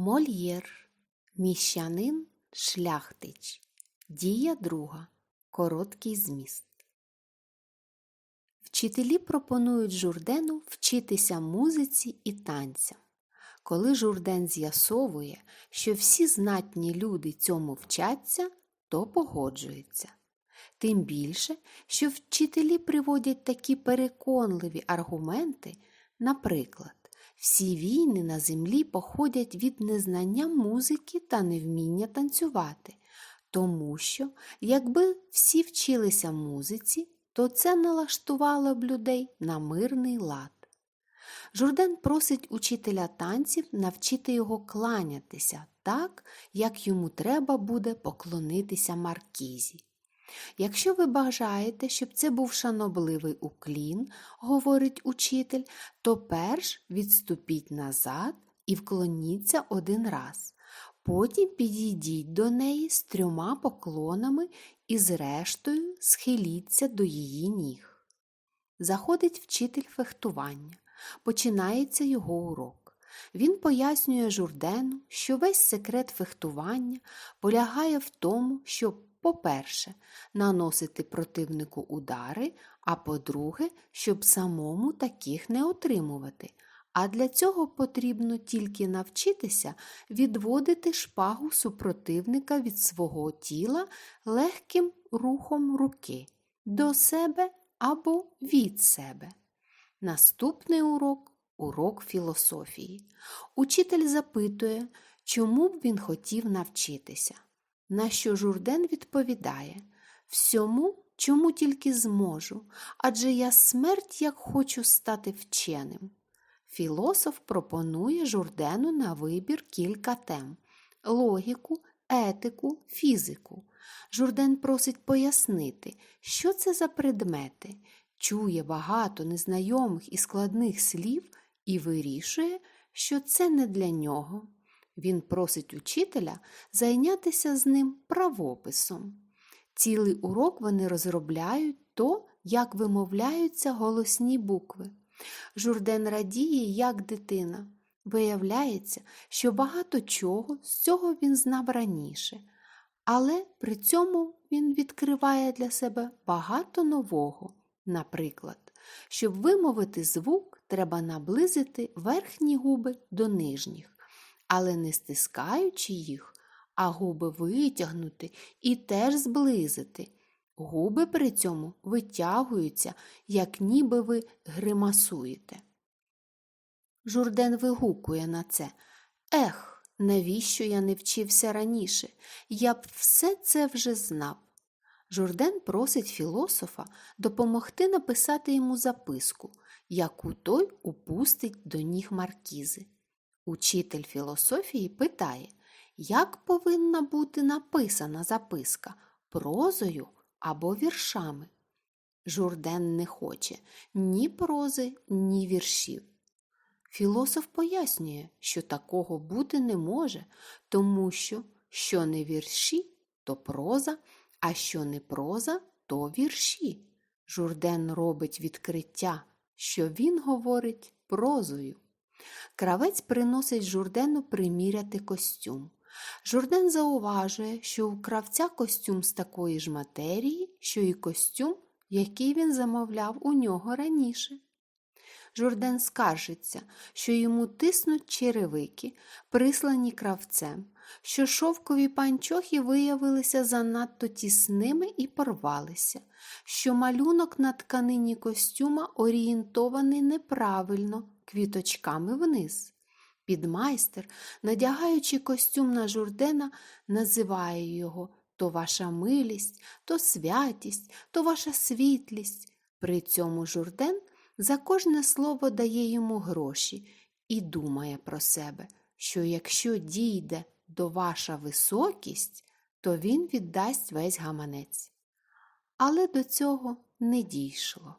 Мольєр, міщанин, шляхтич, дія друга, короткий зміст. Вчителі пропонують Журдену вчитися музиці і танцям. Коли Журден з'ясовує, що всі знатні люди цьому вчаться, то погоджується. Тим більше, що вчителі приводять такі переконливі аргументи, наприклад, всі війни на землі походять від незнання музики та невміння танцювати, тому що, якби всі вчилися музиці, то це налаштувало б людей на мирний лад. Журден просить учителя танців навчити його кланятися так, як йому треба буде поклонитися маркізі. Якщо ви бажаєте, щоб це був шанобливий уклін, говорить учитель, то перш відступіть назад і вклоніться один раз. Потім підійдіть до неї з трьома поклонами і зрештою схиліться до її ніг. Заходить вчитель фехтування. Починається його урок. Він пояснює Журдену, що весь секрет фехтування полягає в тому, щоб, по-перше, наносити противнику удари, а по-друге, щоб самому таких не отримувати. А для цього потрібно тільки навчитися відводити шпагу супротивника від свого тіла легким рухом руки до себе або від себе. Наступний урок урок філософії. Учитель запитує, чому б він хотів навчитися. На що Журден відповідає всьому, чому тільки зможу, адже я смерть як хочу стати вченим. Філософ пропонує Журдену на вибір кілька тем логіку, етику, фізику. Журден просить пояснити, що це за предмети, чує багато незнайомих і складних слів і вирішує, що це не для нього. Він просить учителя зайнятися з ним правописом. Цілий урок вони розробляють то, як вимовляються голосні букви. Журден радіє, як дитина. Виявляється, що багато чого з цього він знав раніше, але при цьому він відкриває для себе багато нового. Наприклад, щоб вимовити звук, треба наблизити верхні губи до нижніх, але не стискаючи їх, а губи витягнути і теж зблизити. Губи при цьому витягуються, як ніби ви гримасуєте. Журден вигукує на це Ех, навіщо я не вчився раніше? Я б все це вже знав. Журден просить філософа допомогти написати йому записку, яку той упустить до ніг маркізи. Учитель філософії питає, як повинна бути написана записка прозою або віршами. Журден не хоче ні прози, ні віршів. Філософ пояснює, що такого бути не може, тому що що не вірші, то проза, а що не проза, то вірші. Журден робить відкриття, що він говорить прозою. Кравець приносить Журдену приміряти костюм. Журден зауважує, що у кравця костюм з такої ж матерії, що і костюм, який він замовляв у нього раніше. Журден скаржиться, що йому тиснуть черевики, прислані кравцем, що шовкові панчохи виявилися занадто тісними і порвалися, що малюнок на тканині костюма орієнтований неправильно, квіточками вниз. Підмайстер, надягаючи костюм на Журдена, називає його то ваша милість, то святість, то ваша світлість. При цьому Журден за кожне слово дає йому гроші і думає про себе, що якщо дійде до ваша високість, то він віддасть весь гаманець. Але до цього не дійшло.